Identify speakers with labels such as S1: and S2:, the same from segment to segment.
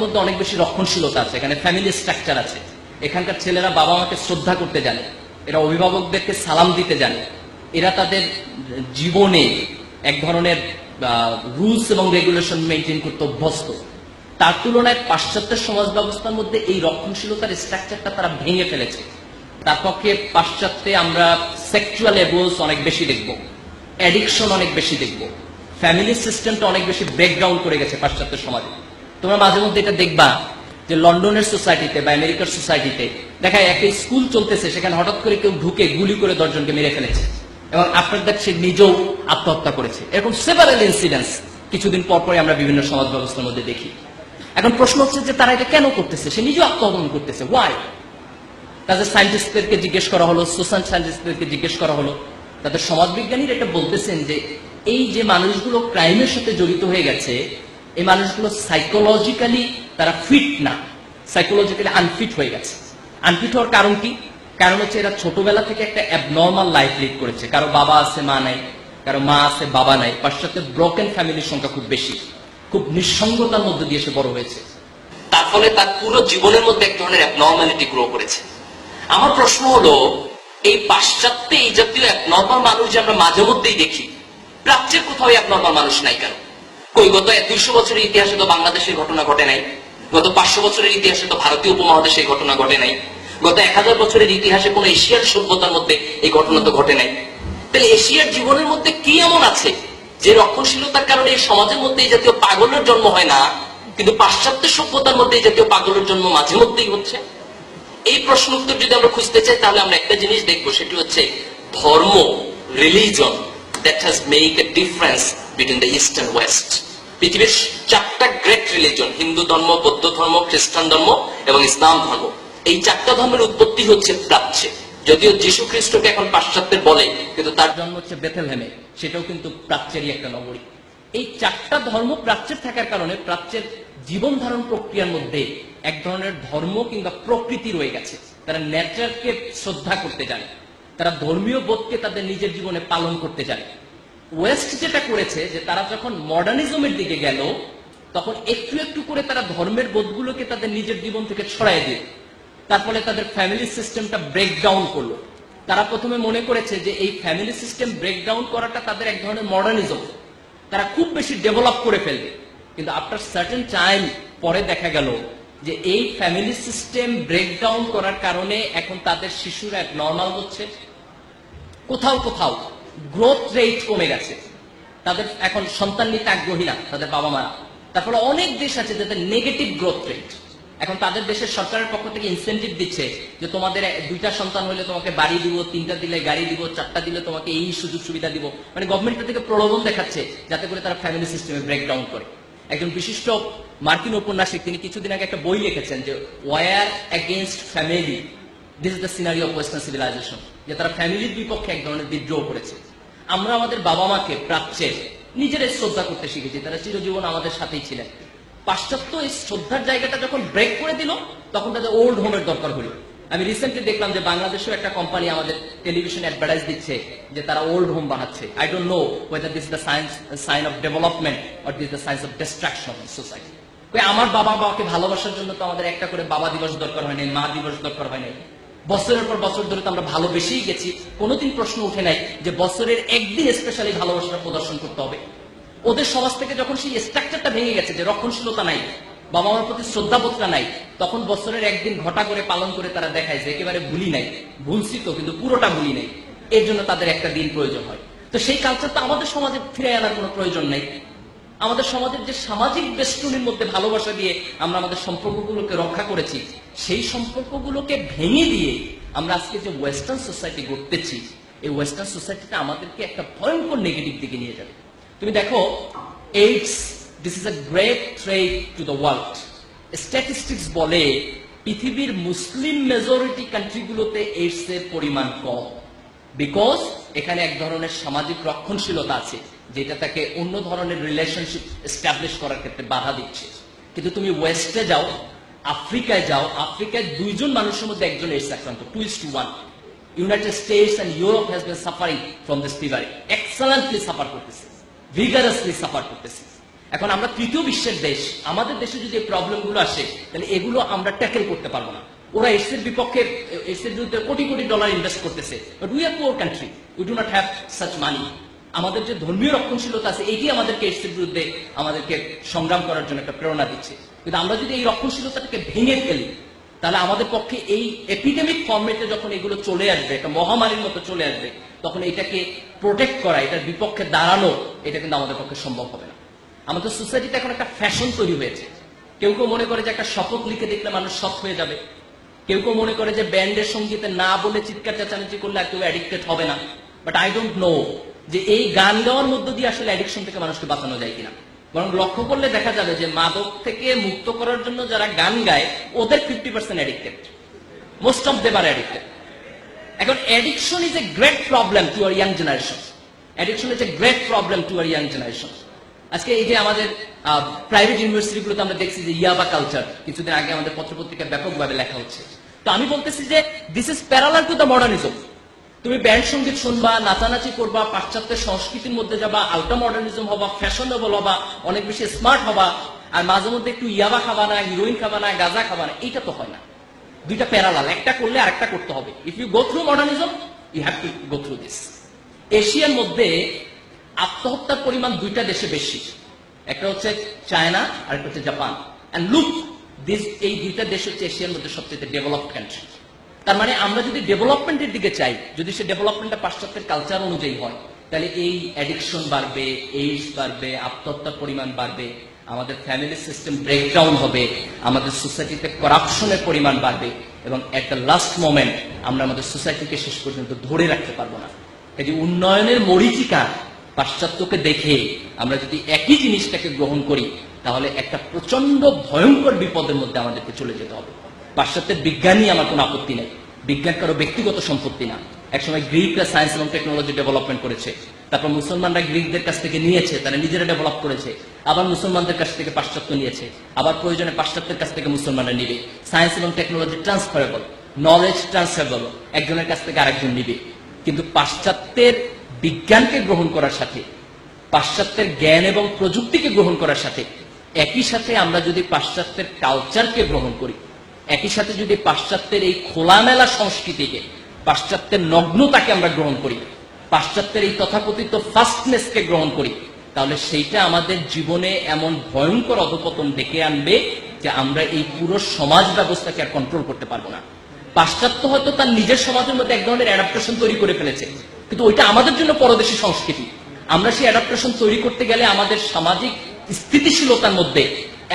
S1: মধ্যে অনেক বেশি রক্ষণশীলতা আছে, এখানে ফ্যামিলি স্ট্রাকচার আছে। এখানকার ছেলেরা বাবা মাকে শ্রদ্ধা করতে জানে, এরা অভিভাবকদেরকে সালাম দিতে জানে। এরা তাদের জীবনে এক ধরনের রুলস এবং রেগুলেশন মেনটেন করতে অভ্যস্ত। তার তুলনায় পাশ্চাত্যের সমাজ ব্যবস্থার মধ্যে এই রক্ষণশীলতার স্ট্রাকচারটা তারা ভেঙে ফেলেছে। তার পক্ষে পাশ্চাত্যে আমরা সেক্সুয়াল অ্যাবুলস অনেক বেশি দেখব অ্যাডিকশন অনেক বেশি দেখব। ফ্যামিলি সিস্টেমটা অনেক বেশি ব্রেকডাউন করে গেছে পাশ্চাত্য সমাজে। তোমরা মাঝে মধ্যে এটা দেখবা যে লন্ডনের সোসাইটিতে বা আমেরিকার সোসাইটিতে দেখা যায় একটা স্কুল চলতেছে, সেখানে হঠাৎ করে কেউ ঢুকে গুলি করে দশজনকে মেরে ফেলেছে। এবং আপনার দেখ, সে নিজেও আত্মহত্যা করেছে। এরকম সেভারেল ইনসিডেন্টস কিছুদিন পর পরে আমরা বিভিন্ন সমাজ ব্যবস্থার মধ্যে দেখি। এখন প্রশ্ন হচ্ছে যে তারা এটা কেন করতেছে? সে নিজেও আত্মহনন করতেছে। ওয়াই তাদের সায়েন্টিস্টদেরকে জিজ্ঞেস করা হলো সোশ্যাল সায়েন্টিস্টদেরকে জিজ্ঞেস করা হলো। তাদের সমাজবিজ্ঞানীরা এটা বলতেছেন যে এই যে মানুষগুলো ক্রাইমের সাথে জড়িত হয়ে গেছে এই মানুষগুলো সাইকোলজিক্যালি তারা ফিট না। সাইকোলজিক্যালি আনফিট হয়ে গেছে। আনফিট হওয়ার কারণ কি? কারণ হচ্ছে এরা ছোটবেলা থেকে একটা অ্যাবনর্মাল লাইফ লিড করেছে। কারও বাবা আছে, মা নাই, কারও মা আছে, বাবা নাই, পাশ্চাত্যে ব্রোকেন ফ্যামিলির সংখ্যা খুব বেশি। খুব নিঃসঙ্গতার মধ্যে দিয়ে সে বড় হয়েছে। তার ফলে তার পুরো জীবনের মধ্যে এক ধরনের অ্যাবনর্মালিটি গ্রো করেছে। আমার প্রশ্ন হলো, এই পাশ্চাত্যে এই জাতীয় নর্মাল মানুষ যে আমরা মাঝে মধ্যেই দেখি, প্রাচ্যের কোথাও নর্মাল মানুষ নাই কেন? কই, গত দুইশো বছরের ইতিহাসে তো বাংলাদেশের ঘটনা ঘটে নাই। গত পাঁচশো বছরের ইতিহাসে তো ভারতীয় উপমহাদেশে এই ঘটনা ঘটে নাই। গত এক হাজার বছরের ইতিহাসে কোন এশিয়ার সভ্যতার মধ্যে এই ঘটনা তো ঘটে নাই। তাহলে এশিয়ার জীবনের মধ্যে কি এমন আছে যে রক্ষণশীলতার কারণে এই সমাজের মধ্যে এই জাতীয় পাগলের জন্ম হয় না, কিন্তু পাশ্চাত্য সভ্যতার মধ্যে এই জাতীয় পাগলের জন্ম মাঝে মধ্যেই হচ্ছে? এই প্রশ্ন উত্তর যদি আমরা খুঁজতে চাই, তাহলে আমরা একটা জিনিস দেখব, সেটি হচ্ছে ধর্ম religion that has make a difference between the east and west পৃথিবীর চারটা গ্রেট রিলিজন হিন্দু ধর্ম, বৌদ্ধ ধর্ম, খ্রিস্টান ধর্ম এবং ইসলাম ধর্ম, এই চারটা ধর্মের উৎপত্তি হচ্ছে প্রাচ্যে। যদিও যীশু খ্রিস্টকে এখন পাশ্চাত্যের বলে, কিন্তু তার জন্ম হচ্ছে বেথেলহেমে, সেটাও কিন্তু প্রাচ্যেরই একটা নগরী। এই চারটা ধর্ম প্রাচ্যের থাকার কারণে প্রাচ্যের জীবন ধারণ প্রক্রিয়ার মধ্যে এক ধরনের ধর্ম কিংবা প্রকৃতি রয়ে গেছে। তারা নেচারকে শ্রদ্ধা করতে জানে। তারা ধর্মীয় বোধকে তাদের নিজের জীবনে পালন করতে জানে ওয়েস্ট যেটা করেছে যে তারা যখন মডার্নিজমের দিকে গেল, তখন একটু একটু করে তারা ধর্মের বোধগুলোকে তাদের নিজের জীবন থেকে ছড়াই দিল তার ফলে তাদের ফ্যামিলি সিস্টেমটা ব্রেকডাউন করল। তারা প্রথমে মনে করেছে যে এই ফ্যামিলি সিস্টেম ব্রেকডাউন করাটা তাদের এক ধরনের মডার্নিজম। তারা খুব বেশি ডেভেলপ করে ফেলবে। কিন্তু আফটার সার্টেন টাইম পরে দেখা গেল যে এই ফ্যামিলি সিস্টেম ব্রেকডাউন করার কারণে এখন তাদের শিশুরা নর্মাল হচ্ছে। কোথাও কোথাও গ্রোথ রেট কমে গেছে। তাদের এখন সন্তান নিতে আগ্রহী না, তাদের বাবা মারা তার ফলে অনেক দেশ আছে যাদের নেগেটিভ গ্রোথ রেট এখন তাদের দেশের সরকারের পক্ষ থেকে ইনসেন্টিভ দিচ্ছে যে তোমাদের দুইটা সন্তান হলে তোমাকে বাড়ি দিব, তিনটা দিলে গাড়ি দিব, চারটা দিলে তোমাকে এই সুযোগ সুবিধা দিব। মানে গভর্নমেন্টের থেকে প্রলোভন দেখাচ্ছে যাতে করে তারা ফ্যামিলি সিস্টেমে ব্রেকডাউন করে। একজন বিশিষ্ট মার্কিন উপন্যাসিক, তিনি কিছুদিন আগে একটা বই লিখেছেন যে war against family this is the scenery of western civilisation যে তারা ফ্যামিলির বিপক্ষে এক ধরনের বিদ্রোহ করেছে। আমরা আমাদের বাবা মাকে প্রাচ্যে নিজেরাই শ্রদ্ধা করতে শিখেছি, তারা চিরজীবন আমাদের সাথেই ছিলেন। পাশ্চাত্য এই শ্রদ্ধার জায়গাটা যখন ব্রেক করে দিল, তখন তাদের ওল্ড হোমের দরকার হলো। আমি রিসেন্টলি দেখলাম যে বাংলাদেশেও একটা কোম্পানি আমাদের টেলিভিশন অ্যাডভার্টাইজ দিচ্ছে যে তারা ওল্ড হোম বানাচ্ছে। I don't know whether this the science sign of development or this the science of destruction of society আমার বাবা বাবাকে ভালোবাসার জন্য তো আমাদের একটা করে বাবা দিবস দরকার হয় নাই, মা দিবস দরকার হয় নাই। বছরের পর বছর ধরে তো আমরা ভালোবেসেই গেছি। কোনোদিন প্রশ্ন উঠে নাই যে বছরের একদিন স্পেশালি ভালোবাসাটা প্রদর্শন করতে হবে। ওদের সমাজ থেকে যখন সেই স্ট্রাকচারটা ভেঙে গেছে যে রক্ষণশীলতা নাই বাবা মার প্রতি শ্রদ্ধাবোধটা নাই, তখন বছরের একদিন ঘটা করে পালন করে তারা দেখায় যে একেবারে ভুলি নাই। ভুলছি তো কিন্তু পুরোটা ভুলি নাই। এর জন্য তাদের একটা দিন প্রয়োজন হয়। তো সেই কালচার তো আমাদের সমাজে ফিরে আনার কোনো প্রয়োজন নেই। আমাদের সমাজের যে সামাজিক বেষ্টনীর মধ্যে ভালোবাসা দিয়ে আমরা আমাদের সম্পর্কগুলোকে রক্ষা করেছি, সেই সম্পর্কগুলোকে ভেঙে দিয়ে আমরা আজকে যে ওয়েস্টার্ন সোসাইটি গড়তেছি, এই ওয়েস্টার্ন সোসাইটিটা আমাদেরকে একটা ভয়ঙ্কর নেগেটিভ দিকে নিয়ে যাবে। তুমি দেখো AIDS this is a great threat to the world statistics বলে পৃথিবীর মুসলিম মেজরিটি কান্ট্রিগুলোতে এইডস এর পরিমাণ কম। বিকজ এখানে এক ধরনের সামাজিক রক্ষণশীলতা আছে। যেটা তাকে অন্য ধরনের রিলেশনশিপ এস্টাবলিশ করার ক্ষেত্রে বাধা দিচ্ছে। কিন্তু তুমি ওয়েস্টে যাও, আফ্রিকায় যাও, আফ্রিকায় দুইজন মানুষের মধ্যে একজন এইডস আক্রান্ত two is to one United States and Europe has been suffering from this fever excellently suffer করতেছে ভিগারাসলি সাফার করতেছে। এখন আমরা তৃতীয় বিশ্বের দেশ, আমাদের দেশে যদি এই প্রবলেমগুলো আসে, তাহলে এগুলো আমরা ট্যাকেল করতে পারব না। ওরা এসের বিপক্ষে এসের বিরুদ্ধে কোটি কোটি ডলার ইনভেস্ট করতেছে। But we are poor country we do not have such money আমাদের যে ধর্মীয় রক্ষণশীলতা আছে এটি আমাদেরকে এসের বিরুদ্ধে আমাদেরকে সংগ্রাম করার জন্য একটা প্রেরণা দিচ্ছে। কিন্তু আমরা যদি এই রক্ষণশীলতাটাকে ভেঙে ফেলি, তাহলে আমাদের পক্ষে এই এপিডেমিক ফর্মেটে যখন এগুলো চলে আসবে, একটা মহামারীর মতো চলে আসবে, তখন এটাকে প্রোটেক্ট করা, এটার বিপক্ষে দাঁড়ানো, এটা কিন্তু আমাদের পক্ষে সম্ভব হবে না। আমাদের সোসাইটিতে এখন একটা ফ্যাশন তৈরি হয়েছে। কেউ কেউ মনে করে যে একটা শপথ লিখে দেখলে মানুষ সৎ হয়ে যাবে। কেউ কেউ মনে করে যে ব্যান্ডের সঙ্গীতে না বলে চিৎকার চেঁচামেচি করলে আর কেউ অ্যাডিক্টেড হবে না। বাট আই ডোন্ট নো যে এই গান গাওয়ার মধ্য দিয়ে আসলে অ্যাডিকশন থেকে মানুষকে বাঁচানো যায় কিনা। বরং লক্ষ্য করলে দেখা যাবে যে মাদক থেকে মুক্ত করার জন্য যারা গান গায়, ওদের fifty percent addicted most of them are addicted এখন addiction is a great problem to our young generation addiction is a great problem to our young generation আজকে এই যে আমাদের প্রাইভেট ইউনিভার্সিটিগুলোতে আমরা দেখছি যে ইয়াবা কালচার কিছুদিন আগে আমাদের পত্রপত্রিকায় ব্যাপকভাবে লেখা হচ্ছে। তো আমি বলতেছি যে this is parallel to the modernism তুমি ব্যান্ড সংগীত শুনবা, নাচানাচি করবা, পাশ্চাত্যের সংস্কৃতির মধ্যে যাবা আলট্রা মডার্নিজম হবা ফ্যাশনেবল হবা, অনেক বেশি স্মার্ট হবা, আর মাঝে মধ্যে একটু ইয়াবা খাবা না হিরোইন খাবা না, গাঁজা খাবা না, এইটা তো হয় না। দুইটা প্যারালাল একটা করলে আরেকটা করতে হবে। If you go through modernism you have to go through this এশিয়ার মধ্যে আত্মহত্যার পরিমাণ দুইটা দেশে বেশি। একটা হচ্ছে চায়না আর একটা হচ্ছে জাপান। অ্যান্ড লুক দিস এই দুইটা দেশ হচ্ছে এশিয়ার মধ্যে সবচেয়ে ডেভেলপড কান্ট্রি তার মানে আমরা যদি ডেভেলপমেন্টের দিকে চাই, যদি সে ডেভেলপমেন্টটা পাশ্চাত্যের কালচার অনুযায়ী হয়, তাহলে এই অ্যাডিকশন বাড়বে এইডস বাড়বে, আত্মহত্যার পরিমাণ বাড়বে, আমাদের ফ্যামিলি সিস্টেম ব্রেকডাউন হবে, আমাদের সোসাইটিতে করাপশনের পরিমাণ বাড়বে, এবং এট দ্য লাস্ট মোমেন্ট আমরা আমাদের সোসাইটিকে শেষ পর্যন্ত ধরে রাখতে পারব না। যে উন্নয়নের মরিচিকা পাশ্চাত্যকে দেখে আমরা যদি একই জিনিসটাকে গ্রহণ করি, তাহলে একটা প্রচণ্ড ভয়ঙ্কর বিপদের মধ্যে আমাদেরকে চলে যেতে হবে। পাশ্চাত্যের বিজ্ঞানই আমার কোনো আপত্তি নেই। বিজ্ঞান কারও ব্যক্তিগত সম্পত্তি না। একসময় গ্রিকরা সায়েন্স এবং টেকনোলজি ডেভেলপমেন্ট করেছে। তারপর মুসলমানরা গ্রিকদের কাছ থেকে নিয়েছে, তারা নিজেরা ডেভেলপ করেছে। আবার মুসলমানদের কাছ থেকে পাশ্চাত্য নিয়েছে। আবার প্রয়োজনে পাশ্চাত্যের কাছ থেকে মুসলমানরা নিবে। সায়েন্স এবং টেকনোলজি ট্রান্সফারেবল নলেজ ট্রান্সফারেবল একজনের কাছ থেকে আরেকজন নিবে। কিন্তু পাশ্চাত্যের বিজ্ঞানকে গ্রহণ করার সাথে, পাশ্চাত্যের জ্ঞান এবং প্রযুক্তিকে গ্রহণ করার সাথে, একই সাথে আমরা যদি পাশ্চাত্যের কালচারকে গ্রহণ করি একই সাথে যদি পাশ্চাত্যের এই খোলামেলা সংস্কৃতিকে, পাশ্চাত্যের নগ্নতাকে আমরা গ্রহণ করি, পাশ্চাত্যের এই তথাকথিত ফাস্টনেসকে গ্রহণ করি, তাহলে সেইটা আমাদের জীবনে এমন ভয়ঙ্কর অধপতন ডেকে আনবে যে আমরা এই পুরো সমাজ ব্যবস্থাকে আর কন্ট্রোল করতে পারব না। পাশ্চাত্য হয়তো তার নিজের সমাজের মধ্যে এক ধরনের অ্যাডাপ্টেশন তৈরি করে ফেলেছে, কিন্তু ওইটা আমাদের জন্য পরদেশী সংস্কৃতি। আমরা সেই অ্যাডাপ্টেশন তৈরি করতে গেলে আমাদের সামাজিক স্থিতিশীলতার মধ্যে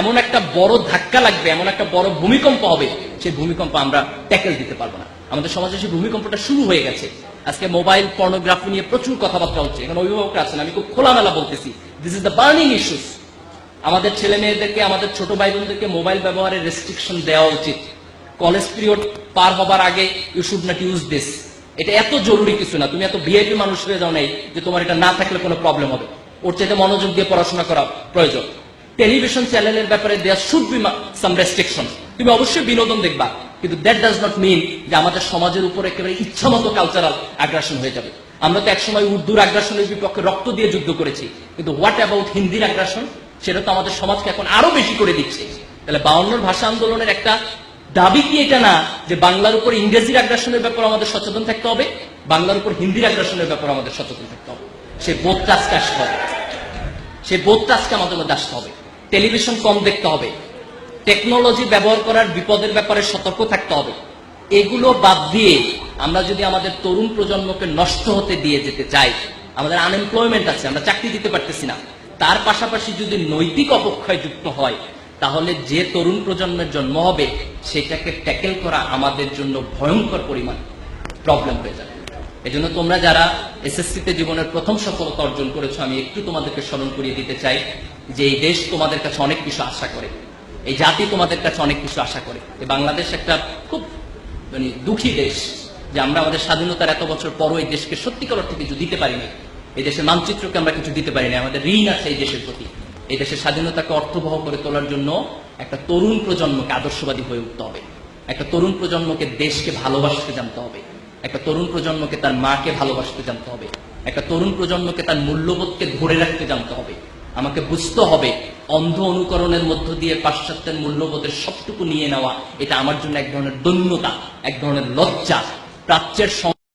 S1: এমন একটা বড় ধাক্কা লাগবে, এমন একটা বড় ভূমিকম্প হবে, সেই ভূমিকম্প আমরা ট্যাকেল দিতে পারব না। আমাদের সমাজে সেই ভূমিকম্পটা শুরু হয়ে গেছে। আজকে মোবাইল পর্নোগ্রাফি নিয়ে প্রচুর কথাবার্তা হচ্ছে। এখানে অভিভাবকরা আছেন, আমি খুব খোলামেলা বলতেছি। This is the burning issues আমাদের ছেলে মেয়েদেরকে, আমাদের ছোট ভাই বোনদেরকে মোবাইল ব্যবহারের রেস্ট্রিকশন দেওয়া উচিত। কলেজ পিরিয়ড পার হবার আগে you should not use this এটা এত জরুরি কিছু না। তুমি এত ভিআইপি মানুষ হয়ে যাও নাই যে তোমার এটা না থাকলে কোনো প্রবলেম হবে। ওর চাইতে মনোযোগ দিয়ে পড়াশোনা করা প্রয়োজন। টেলিভিশন চ্যানেলের ব্যাপারে there should be some restriction তুমি অবশ্যই বিনোদন দেখবা, কিন্তু দ্যাট ডাজ নট মিন যে আমাদের সমাজের উপর একেবারে ইচ্ছামতো কালচারাল আগ্রাসন হয়ে যাবে। আমরা তো একসময় উর্দুর আগ্রাসনের বিপক্ষে রক্ত দিয়ে যুদ্ধ করেছি, কিন্তু হোয়াট অ্যাবাউট হিন্দির আগ্রাসন সেটা তো আমাদের সমাজকে এখন আরও বেশি করে দিচ্ছে। তাহলে বাউন্নর ভাষা আন্দোলনের একটা দাবি কি এটা না, যে বাংলার উপর ইংরেজির আগ্রাসনের ব্যাপারে আমাদের সচেতন থাকতে হবে? বাংলার উপর হিন্দির আগ্রাসনের ব্যাপারে আমাদের সচেতন থাকতে হবে। সে বোধটা আজকে আসতে হবে। সে বোধটা আজকে আমাদের মধ্যে আসতে হবে। টেলিভিশন কম দেখতে হবে। টেকনোলজি ব্যবহার করার বিপদের ব্যাপারে সতর্ক থাকতে হবে। এগুলো বাদ দিয়ে আমরা যদি আমাদের তরুণ প্রজন্মকে নষ্ট হতে দিয়ে যেতে চাই, আমাদের আনএমপ্লয়মেন্ট আছে, আমরা চাকরি দিতে পারতেছি না। তার পাশাপাশি যদি নৈতিক অবক্ষয় যুক্ত হয়, তাহলে যে তরুণ প্রজন্মের জন্ম হবে, সেটাকে ট্যাকেল করা আমাদের জন্য ভয়ঙ্কর পরিমাণ প্রবলেম হয়ে যাবে। এজন্য তোমরা যারা এসএসসিতে জীবনের প্রথম সফলতা অর্জন করেছ, আমি একটু তোমাদেরকে স্মরণ করিয়ে দিতে চাই যে এই দেশ তোমাদের কাছে অনেক কিছু আশা করে। এই জাতি তোমাদের কাছে অনেক কিছু আশা করে। এই বাংলাদেশ একটা খুব মানে দুঃখী দেশ যে আমরা আমাদের স্বাধীনতার এত বছর পরও এই দেশকে সত্যিকার অর্থে কিছু দিতে পারিনি। এই দেশের মানচিত্রকে আমরা কিছু দিতে পারিনি। আমাদের ঋণ আছে এই দেশের প্রতি। এই দেশের স্বাধীনতাকে অর্থবহ করে তোলার জন্য একটা তরুণ প্রজন্মকে আদর্শবাদী হয়ে উঠতে হবে। একটা তরুণ প্রজন্মকে দেশকে ভালোবাসতে জানতে হবে। একটা তরুণ প্রজন্মকে তার মাকে ভালোবাসতে জানতে হবে। একটা তরুণ প্রজন্মকে তার মূল্যবোধকে ধরে রাখতে জানতে হবে। আমাকে বুঝতে হবে, অন্ধ অনুকরণের মধ্য দিয়ে পাশ্চাত্যের মূল্যবোধের সবটুকু নিয়ে নেওয়া, এটা আমার জন্য এক ধরনের দৈন্যতা, এক ধরনের লজ্জা, প্রাচ্যের